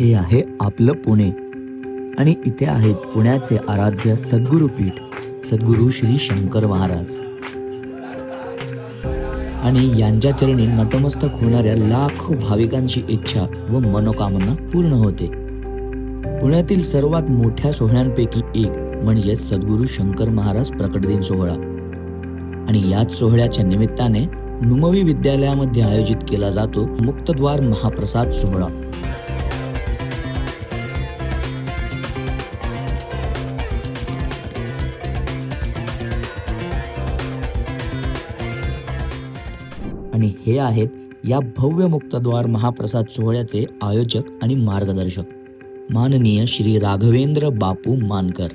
हे आहे आपलं पुणे. आणि इथे आहेत पुण्याचे आराध्य सद्गुरुपीठ सद्गुरू श्री शंकर महाराज. आणि यांच्या चरणी नतमस्तक होणाऱ्या लाखो भाविकांची इच्छा व मनोकामना पूर्ण होते. पुण्यातील सर्वात मोठ्या सोहळ्यांपैकी एक म्हणजे सद्गुरू शंकर महाराज प्रकट दिन सोहळा. आणि याच सोहळ्याच्या निमित्ताने नुमवी विद्यालयामध्ये आयोजित केला जातो मुक्तद्वार महाप्रसाद सोहळा. आणि हे आहेत या भव्य मुक्तद्वार महाप्रसाद सोहळ्याचे आयोजक आणि मार्गदर्शक. माननीय श्री राघवेंद्र बापू मानकर.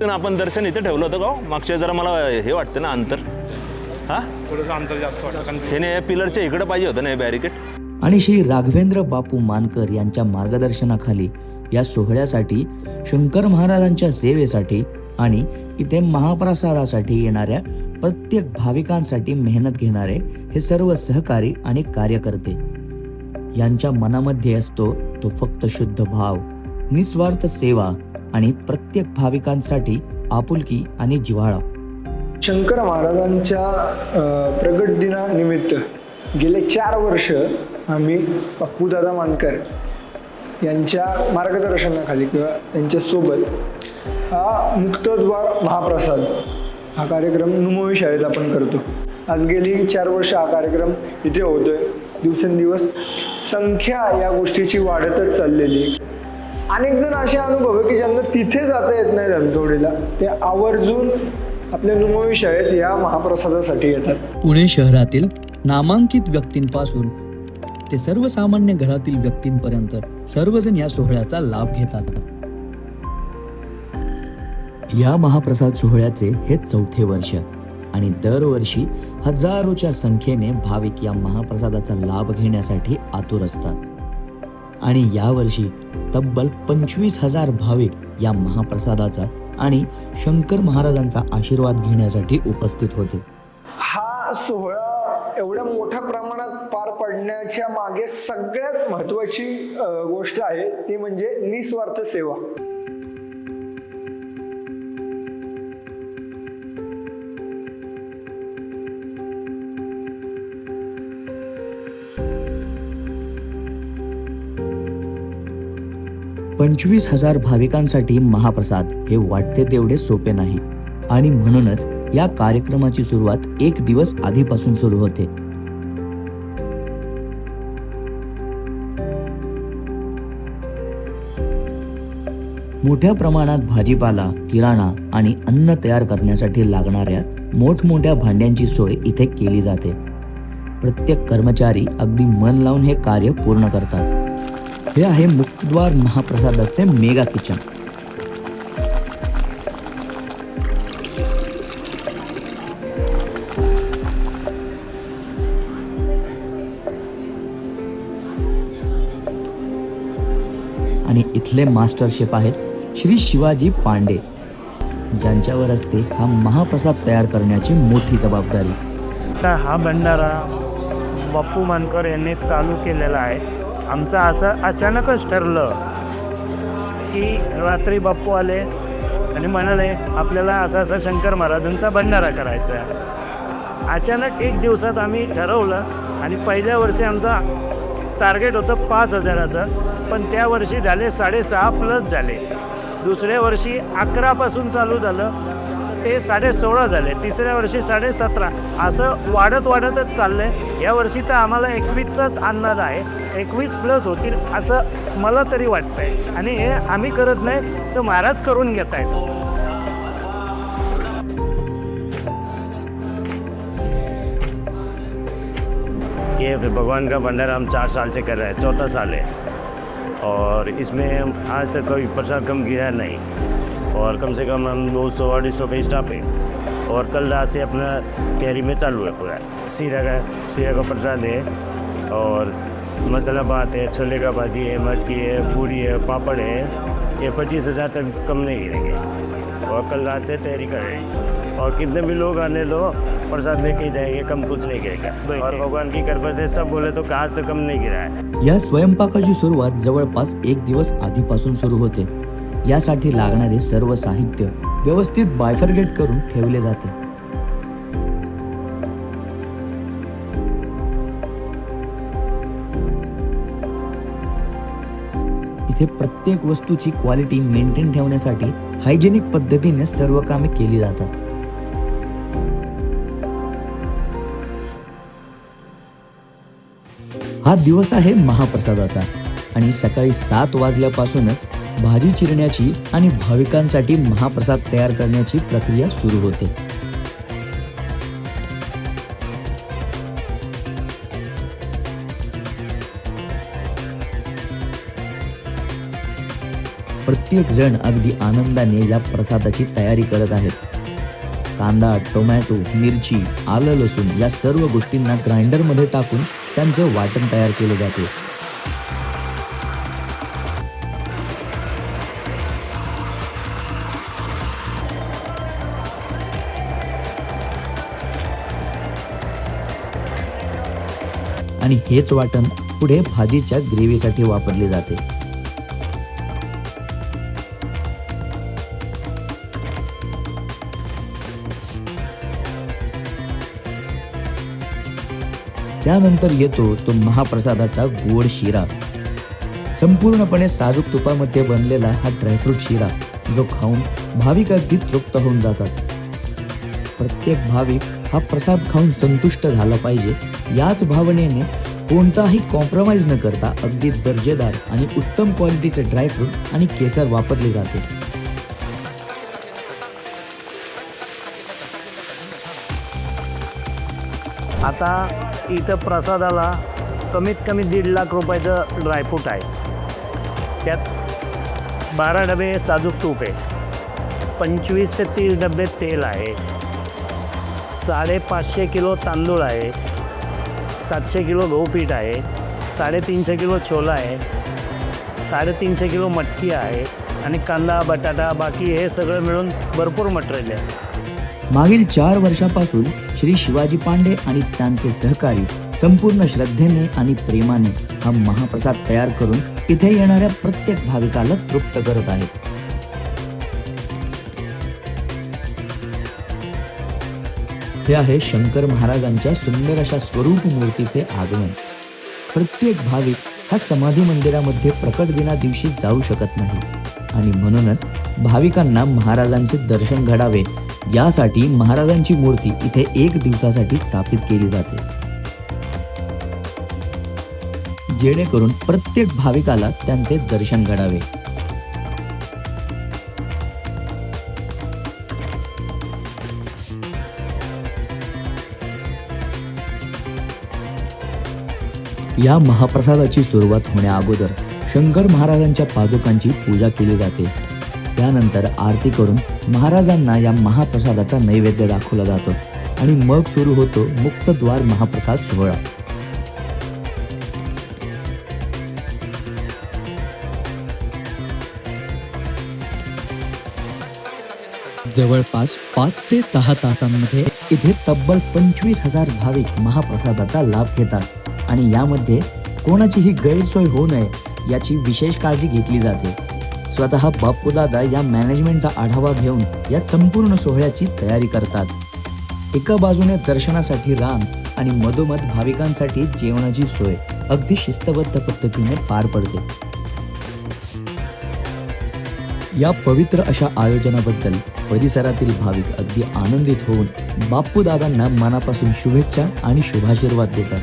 पण आपण दर्शन इथे ठेवलं होतं का हो? मागच्या जरा मला हे वाटतं ना अंतर. हा? थोडंसं अंतर जास्त वाटतं कारण त्याने पिलरच्या इकडे पाहिजे होतं ना हे बॅरिकेड आणि श्री राघवेंद्र बापू मानकर यांच्या मार्गदर्शनाखाली या सोहळ्यासाठी शंकर महाराजांच्या सेवेसाठी आणि इथे महाप्रसादासाठी येणाऱ्या प्रत्येक भाविकांसाठी मेहनत घेणारे हे सर्व सहकारी आणि कार्यकर्ते. यांच्या मनामध्ये असतो तो फक्त शुद्ध भाव निस्वार्थ सेवा आणि प्रत्येक भाविकांसाठी आपुलकी आणि जिव्हाळा. शंकर महाराजांच्या प्रगट दिनानिमित्त गेले चार वर्ष आम्ही पप्पूदादा मानकर यांच्या मार्गदर्शनाखाली किंवा त्यांच्यासोबत हा मुक्तद्वार महाप्रसाद. हा कार्यक्रम नुमोवी शाळेत आपण करतो. आज गेली चार वर्ष हा कार्यक्रम इथे होतोय. दिवसेंदिवस संख्या या गोष्टीची वाढतच चाललेली आहे. अनेक जण असे अनुभव आहे की ज्यांना तिथे जाता येत नाही धनतोडीला ते आवर्जून आपल्या नुमोई शाळेत या महाप्रसादासाठी येतात. पुणे शहरातील नामांकित व्यक्तींपासून ते सर्वसामान्य घरातील व्यक्तींपर्यंत सर्वजण या सोहळ्याचा लाभ घेतात. या महाप्रसाद सोहळ्याचे हे चौथे वर्ष. आणि दरवर्षी हजारोच्या संख्येने भाविक या महाप्रसादाचा लाभ घेण्यासाठी आतुर असतात. आणि यावर्षी तब्बल पंचवीस हजार भाविक या महाप्रसादाचा आणि शंकर महाराजांचा आशीर्वाद घेण्यासाठी उपस्थित होते. हा सोहळा एवढ्या मोठ्या प्रमाणात पार पडण्याच्या मागे सगळ्यात महत्वाची गोष्ट आहे. ती म्हणजे निस्वार्थ सेवा. पंचवीस हजार भाविकांसाठी महाप्रसाद हे वाटते तेवढे सोपे नाही. आणि म्हणूनच या कार्यक्रमाची सुरुवात एक दिवस आधीपासून सुरू होते. मोठ्या प्रमाणात भाजीपाला किराणा आणि अन्न तयार करण्यासाठी लागणाऱ्या मोठमोठ्या भांड्यांची सोय इथे केली जाते. प्रत्येक कर्मचारी अगदी मन लावून हे कार्य पूर्ण करतात. हे आहे मुक्तद्वार महाप्रसादाचे मेगा किचन. आणि इथले मास्टर शेफ आहेत श्री शिवाजी पांडे ज्यांच्यावर असते हा महाप्रसाद तयार करण्याची मोठी जबाबदारी. आता हा भंडारा बाप्पू मानकर यांनी चालू केलेला आहे. आमचं असं अचानकच ठरलं की रात्री बाप्पू आले आणि म्हणाले आपल्याला असा असा शंकर महाराजांचा भंडारा करायचा आहे. अचानक एक दिवसात आम्ही ठरवलं आणि पहिल्या वर्षी आमचा टार्गेट होतं पाच हजाराचं पण त्या वर्षी झाले साडेसहा प्लस झाले. दुसऱ्या वर्षी अकरापासून चालू झालं ते साडे सोळा झाले. तिसऱ्या वर्षी साडे सतरा असं वाढत वाढतच चाललं या वर्षी तर आम्हाला एकवीसचाच अंदाज आहे. एकवीस प्लस होतील असं मला तरी वाटतंय. आणि हे आम्ही करत नाही तर महाराज करून घेत आहेत. ये भगवान का भंडारा हम चार साल से कर रहे हैं चौथा साल है। और इसमें आज तक कोई प्रसाद कम गिरा नहीं। और कम से कम हम दो सौ अढ़ी सौ का स्टाफ है। और कल रात से अपना तैयारी में चालू है पूरा। सीरा का सीरा का प्रसाद है। और मसाला भात है छोले का भाजी है मटकी है पूरी है पापड़ है ये पच्चीस हज़ार तक कम नहीं गिरेंगे। और कल रात से तैयारी कर रहे और कितने भी लोग आने दो प्रसाद लेके जाएंगे कम कुछ नहीं गिरेगा। और भगवान की कृपा से सब बोले तो कहाँ से कम नहीं गिरा है। या स्वयंपाकाची सुरुवात जवळपास एक दिवस आधीपासून सुरू होते. यासाठी लागणारे सर्व साहित्य व्यवस्थित बायफर्गेट करून ठेवले जाते. इथे प्रत्येक वस्तूची क्वालिटी मेंटेन ठेवण्यासाठी हायजेनिक पद्धतीने सर्व कामे केली जातात. हा दिवस आहे महाप्रसादाचा आणि सकाळी सात वाजल्यापासूनच भाजी चिरण्याची आणि भाविकांसाठी महाप्रसाद तयार करण्याची प्रक्रिया सुरू होते. प्रत्येक जण अगदी आनंदाने या प्रसादाची तयारी करत आहेत. कांदा टोमॅटो मिरची आलं लसूण या सर्व गोष्टींना ग्राइंडरमध्ये टाकून त्यांचं वाटण तयार केलं जाते. आणि हेच वाटण पुढे भाजीच्या ग्रेव्हीसाठी वापरले जाते. त्यानंतर येतो तो महाप्रसादाचा गोड शिरा. संपूर्णपणे साजूक तुपामध्ये बनलेला हा ड्रायफ्रूट शिरा जो खाऊन भाविक अगदी तृप्त होऊन जातात. प्रत्येक भाविक हा प्रसाद खाऊन संतुष्ट झाला पाहिजे याच भावनेने कोणताही कॉम्प्रोमाइज न करता अगदी दर्जेदार आणि उत्तम क्वालिटीचे ड्रायफ्रूट आणि केसर वापरले जाते. आता इथं प्रसादाला कमीत कमी दीड लाख रुपयाचं ड्रायफ्रूट आहे. त्यात बारा डबे साजूक तूप आहे. पंचवीस ते तीस डबे तेल आहे. साडेपाचशे किलो तांदूळ आहे. सातशे किलो गहू पीठ आहे. साडेतीनशे किलो छोला आहे. साडेतीनशे किलो मटकी आहे. आणि कांदा बटाटा बाकी हे सगळं मिळून भरपूर मटेरियल आहे. मागील चार वर्षापासून श्री शिवाजी पांडे आणि त्यांचे सहकारी संपूर्ण श्रद्धेने आणि प्रेमाने हा महाप्रसाद तयार करून इथे येणाऱ्या प्रत्येक भाविकाला तृप्त करत आहेत. हे आहे शंकर महाराजांच्या सुंदर अशा स्वरूप मूर्तीचे आगमन. प्रत्येक भाविक हा समाधी मंदिरामध्ये प्रकट दिना दिवशी जाऊ शकत नाही. आणि म्हणूनच भाविकांना महाराजांचे दर्शन घडावे यासाठी महाराजांची मूर्ती इथे एक दिवसासाठी स्थापित केली जाते. जेणेकरून प्रत्येक भाविकाला त्यांचे दर्शन घडावे. या महाप्रसादाची सुरुवात होण्या अगोदर शंकर महाराजांच्या पादुकांची पूजा केली जाते. त्यानंतर आरती करून महाराजांना या महाप्रसादाचा नैवेद्य दाखवला जातो आणि मग सुरू होतो मुक्तद्वार महाप्रसाद सोहळा. जवळपास पाच ते सहा तासांमध्ये इथे तब्बल पंचवीस हजार भाविक महाप्रसादाचा लाभ घेतात आणि यामध्ये कोणाचीही गैरसोय होऊ नये याची विशेष काळजी घेतली जाते. स्वतः बाप्पूदादा या मॅनेजमेंटचा आढावा घेऊन या संपूर्ण सोहळ्याची तयारी करतात. एका बाजूने दर्शनासाठी रांग आणि मधोमध भाविकांसाठी जेवणाची सोय अगदी शिस्तबद्ध पद्धतीने पार पडते. या पवित्र अशा आयोजनाबद्दल परिसरातील भाविक अगदी आनंदित होऊन बापू दादांना मनापासून शुभेच्छा आणि शुभाशीर्वाद देतात.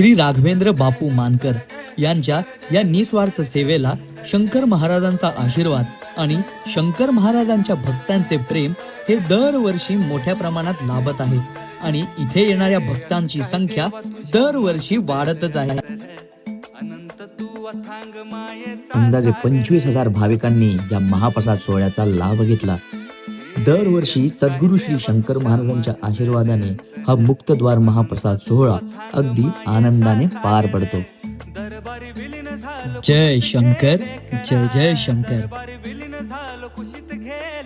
श्री राघवेंद्र बापू मानकर यांच्या या निस्वार्थ सेवेला शंकर महाराजांचा आशीर्वाद आणि शंकर महाराजांच्या भक्तांचे प्रेम हे दरवर्षी मोठ्या प्रमाणात लाभत आहे आणि इथे येणाऱ्या भक्तांची संख्या दरवर्षी वाढतच आहे. अंदाजे पंचवीस हजार भाविकांनी या महाप्रसाद सोहळ्याचा लाभ घेतला. दरवर्षी सद्गुरु श्री शंकर महाराजांच्या आशीर्वादाने हा मुक्तद्वार महाप्रसाद सोहळा अगदी आनंदाने पार पडतो. जय शंकर जय जय शंकर.